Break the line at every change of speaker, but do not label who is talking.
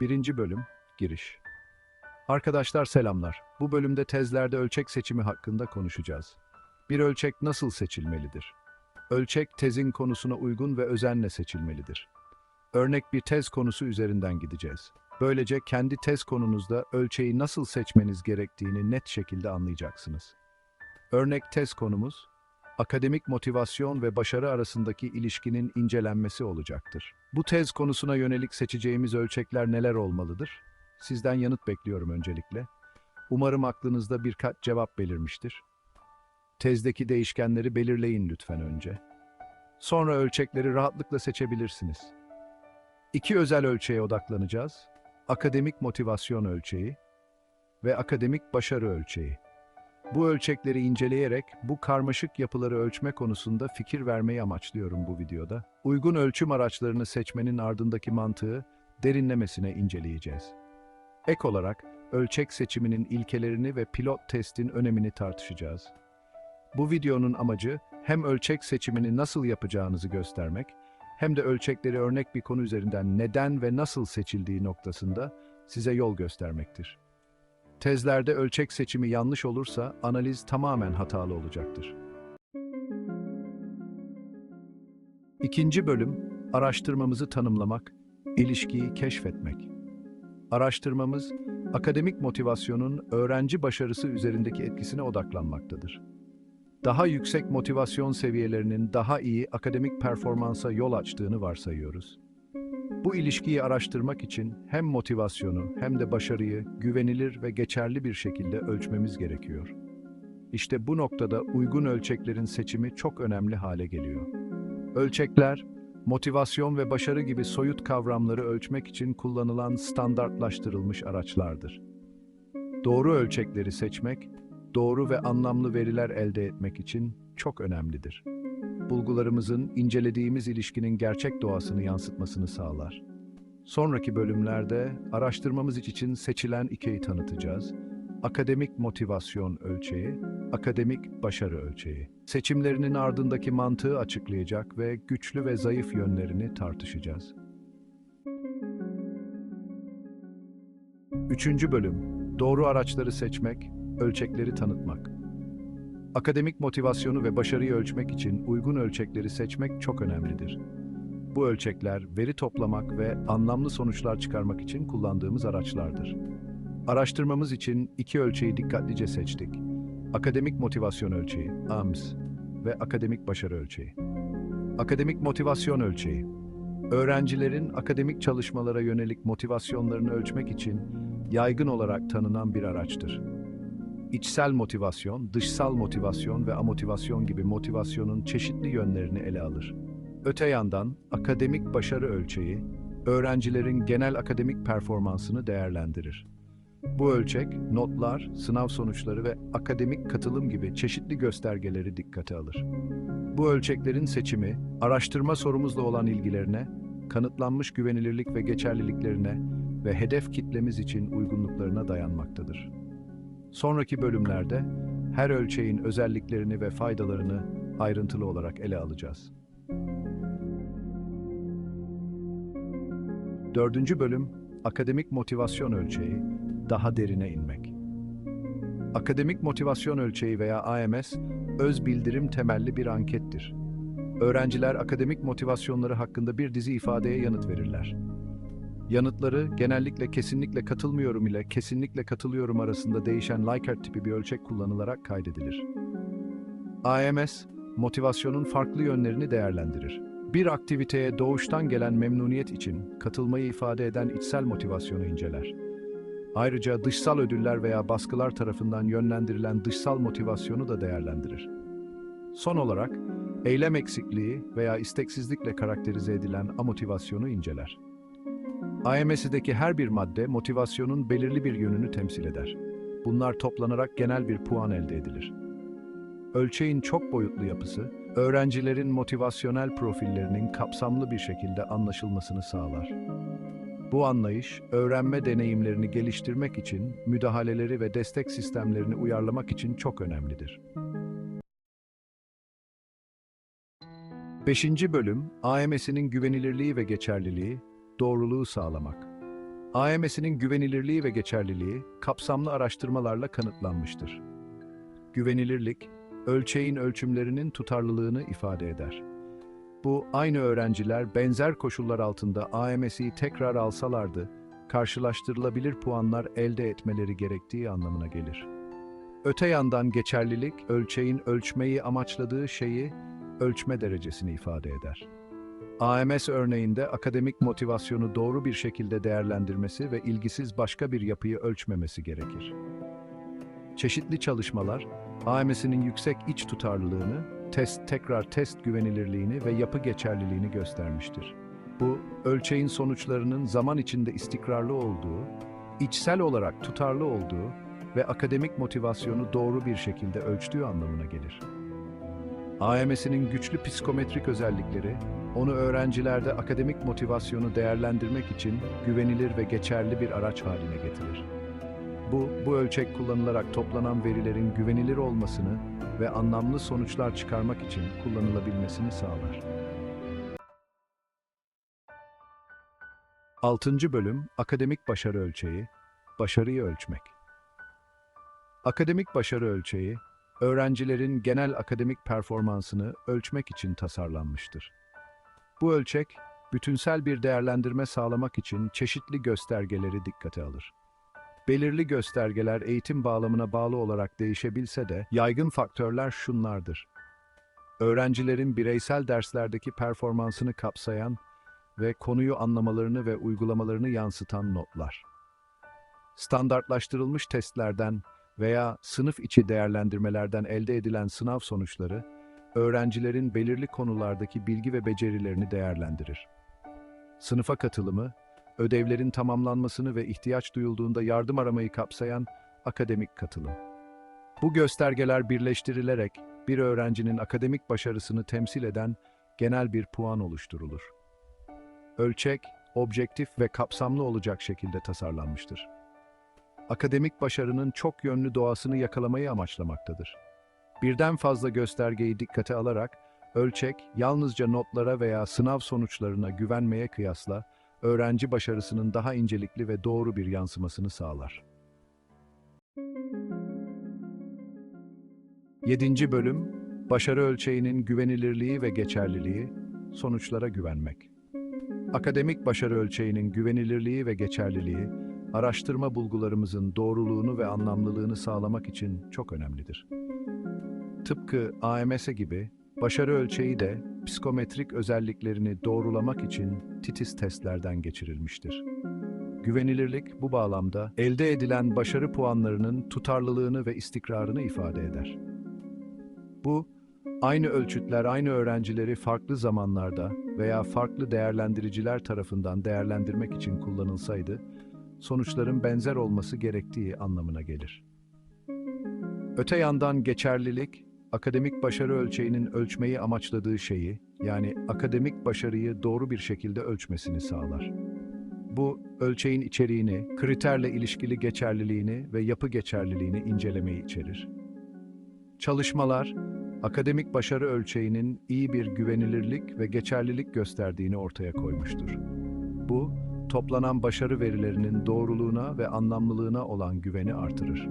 Birinci bölüm, giriş. Arkadaşlar selamlar. Bu bölümde tezlerde ölçek seçimi hakkında konuşacağız. Bir ölçek nasıl seçilmelidir? Ölçek tezin konusuna uygun ve özenle seçilmelidir. Örnek bir tez konusu üzerinden gideceğiz. Böylece kendi tez konunuzda ölçeği nasıl seçmeniz gerektiğini net şekilde anlayacaksınız. Örnek tez konumuz, akademik motivasyon ve başarı arasındaki ilişkinin incelenmesi olacaktır. Bu tez konusuna yönelik seçeceğimiz ölçekler neler olmalıdır? Sizden yanıt bekliyorum öncelikle. Umarım aklınızda birkaç cevap belirmiştir. Tezdeki değişkenleri belirleyin lütfen önce. Sonra ölçekleri rahatlıkla seçebilirsiniz. İki özel ölçeğe odaklanacağız. Akademik motivasyon ölçeği ve akademik başarı ölçeği. Bu ölçekleri inceleyerek bu karmaşık yapıları ölçme konusunda fikir vermeyi amaçlıyorum bu videoda. Uygun ölçüm araçlarını seçmenin ardındaki mantığı derinlemesine inceleyeceğiz. Ek olarak ölçek seçiminin ilkelerini ve pilot testin önemini tartışacağız. Bu videonun amacı hem ölçek seçimini nasıl yapacağınızı göstermek, hem de ölçekleri örnek bir konu üzerinden neden ve nasıl seçildiği noktasında size yol göstermektir. Tezlerde ölçek seçimi yanlış olursa analiz tamamen hatalı olacaktır. İkinci bölüm, araştırmamızı tanımlamak, ilişkiyi keşfetmek. Araştırmamız, akademik motivasyonun öğrenci başarısı üzerindeki etkisine odaklanmaktadır. Daha yüksek motivasyon seviyelerinin daha iyi akademik performansa yol açtığını varsayıyoruz. Bu ilişkiyi araştırmak için hem motivasyonu hem de başarıyı güvenilir ve geçerli bir şekilde ölçmemiz gerekiyor. İşte bu noktada uygun ölçeklerin seçimi çok önemli hale geliyor. Ölçekler, motivasyon ve başarı gibi soyut kavramları ölçmek için kullanılan standartlaştırılmış araçlardır. Doğru ölçekleri seçmek, doğru ve anlamlı veriler elde etmek için çok önemlidir bulgularımızın incelediğimiz ilişkinin gerçek doğasını yansıtmasını sağlar. Sonraki bölümlerde araştırmamız için seçilen ikeyi tanıtacağız. Akademik motivasyon ölçeği, akademik başarı ölçeği. Seçimlerinin ardındaki mantığı açıklayacak ve güçlü ve zayıf yönlerini tartışacağız. Üçüncü bölüm, doğru araçları seçmek, ölçekleri tanıtmak. Akademik motivasyonu ve başarıyı ölçmek için uygun ölçekleri seçmek çok önemlidir. Bu ölçekler veri toplamak ve anlamlı sonuçlar çıkarmak için kullandığımız araçlardır. Araştırmamız için iki ölçeği dikkatlice seçtik. Akademik motivasyon ölçeği, AMS ve akademik başarı ölçeği. Akademik motivasyon ölçeği, öğrencilerin akademik çalışmalara yönelik motivasyonlarını ölçmek için yaygın olarak tanınan bir araçtır. İçsel motivasyon, dışsal motivasyon ve amotivasyon gibi motivasyonun çeşitli yönlerini ele alır. Öte yandan, akademik başarı ölçeği, öğrencilerin genel akademik performansını değerlendirir. Bu ölçek, notlar, sınav sonuçları ve akademik katılım gibi çeşitli göstergeleri dikkate alır. Bu ölçeklerin seçimi, araştırma sorumuzla olan ilgilerine, kanıtlanmış güvenilirlik ve geçerliliklerine ve hedef kitlemiz için uygunluklarına dayanmaktadır. Sonraki bölümlerde her ölçeğin özelliklerini ve faydalarını ayrıntılı olarak ele alacağız. Dördüncü bölüm, akademik motivasyon ölçeği, daha derine inmek. Akademik motivasyon ölçeği veya AMS, öz bildirim temelli bir ankettir. Öğrenciler akademik motivasyonları hakkında bir dizi ifadeye yanıt verirler. Yanıtları genellikle kesinlikle katılmıyorum ile kesinlikle katılıyorum arasında değişen Likert tipi bir ölçek kullanılarak kaydedilir. AMS, motivasyonun farklı yönlerini değerlendirir. Bir aktiviteye doğuştan gelen memnuniyet için katılmayı ifade eden içsel motivasyonu inceler. Ayrıca dışsal ödüller veya baskılar tarafından yönlendirilen dışsal motivasyonu da değerlendirir. Son olarak, eylem eksikliği veya isteksizlikle karakterize edilen amotivasyonu inceler. AMS'deki her bir madde motivasyonun belirli bir yönünü temsil eder. Bunlar toplanarak genel bir puan elde edilir. Ölçeğin çok boyutlu yapısı, öğrencilerin motivasyonel profillerinin kapsamlı bir şekilde anlaşılmasını sağlar. Bu anlayış, öğrenme deneyimlerini geliştirmek için müdahaleleri ve destek sistemlerini uyarlamak için çok önemlidir. 5. bölüm, AMS'inin güvenilirliği ve geçerliliği, doğruluğu sağlamak. AMS'inin güvenilirliği ve geçerliliği kapsamlı araştırmalarla kanıtlanmıştır. Güvenilirlik, ölçeğin ölçümlerinin tutarlılığını ifade eder. Bu, aynı öğrenciler benzer koşullar altında AMS'i tekrar alsalardı, karşılaştırılabilir puanlar elde etmeleri gerektiği anlamına gelir. Öte yandan geçerlilik, ölçeğin ölçmeyi amaçladığı şeyi, ölçme derecesini ifade eder. AMS örneğinde akademik motivasyonu doğru bir şekilde değerlendirmesi ve ilgisiz başka bir yapıyı ölçmemesi gerekir. Çeşitli çalışmalar, AMS'inin yüksek iç tutarlılığını, test tekrar test güvenilirliğini ve yapı geçerliliğini göstermiştir. Bu, ölçeğin sonuçlarının zaman içinde istikrarlı olduğu, içsel olarak tutarlı olduğu ve akademik motivasyonu doğru bir şekilde ölçtüğü anlamına gelir. AMS'inin güçlü psikometrik özellikleri, onu öğrencilerde akademik motivasyonu değerlendirmek için güvenilir ve geçerli bir araç haline getirir. Bu, bu ölçek kullanılarak toplanan verilerin güvenilir olmasını ve anlamlı sonuçlar çıkarmak için kullanılabilmesini sağlar. 6. Bölüm Akademik Başarı Ölçeği Başarıyı ölçmek. Akademik başarı ölçeği, öğrencilerin genel akademik performansını ölçmek için tasarlanmıştır. Bu ölçek, bütünsel bir değerlendirme sağlamak için çeşitli göstergeleri dikkate alır. Belirli göstergeler eğitim bağlamına bağlı olarak değişebilse de yaygın faktörler şunlardır. Öğrencilerin bireysel derslerdeki performansını kapsayan ve konuyu anlamalarını ve uygulamalarını yansıtan notlar. Standartlaştırılmış testlerden veya sınıf içi değerlendirmelerden elde edilen sınav sonuçları, öğrencilerin belirli konulardaki bilgi ve becerilerini değerlendirir. Sınıfa katılımı, ödevlerin tamamlanmasını ve ihtiyaç duyulduğunda yardım aramayı kapsayan akademik katılım. Bu göstergeler birleştirilerek bir öğrencinin akademik başarısını temsil eden genel bir puan oluşturulur. Ölçek, objektif ve kapsamlı olacak şekilde tasarlanmıştır akademik başarının çok yönlü doğasını yakalamayı amaçlamaktadır. Birden fazla göstergeyi dikkate alarak, ölçek, yalnızca notlara veya sınav sonuçlarına güvenmeye kıyasla, öğrenci başarısının daha incelikli ve doğru bir yansımasını sağlar. 7. Bölüm Başarı ölçeğinin güvenilirliği ve geçerliliği, sonuçlara güvenmek. Akademik başarı ölçeğinin güvenilirliği ve geçerliliği, araştırma bulgularımızın doğruluğunu ve anlamlılığını sağlamak için çok önemlidir. Tıpkı AMS gibi, başarı ölçeği de psikometrik özelliklerini doğrulamak için titiz testlerden geçirilmiştir. Güvenilirlik bu bağlamda elde edilen başarı puanlarının tutarlılığını ve istikrarını ifade eder. Bu, aynı ölçütler aynı öğrencileri farklı zamanlarda veya farklı değerlendiriciler tarafından değerlendirmek için kullanılsaydı, sonuçların benzer olması gerektiği anlamına gelir. Öte yandan geçerlilik, akademik başarı ölçeğinin ölçmeyi amaçladığı şeyi, yani akademik başarıyı doğru bir şekilde ölçmesini sağlar. Bu, ölçeğin içeriğini, kriterle ilişkili geçerliliğini ve yapı geçerliliğini incelemeyi içerir. Çalışmalar, akademik başarı ölçeğinin iyi bir güvenilirlik ve geçerlilik gösterdiğini ortaya koymuştur. Bu, toplanan başarı verilerinin doğruluğuna ve anlamlılığına olan güveni artırır.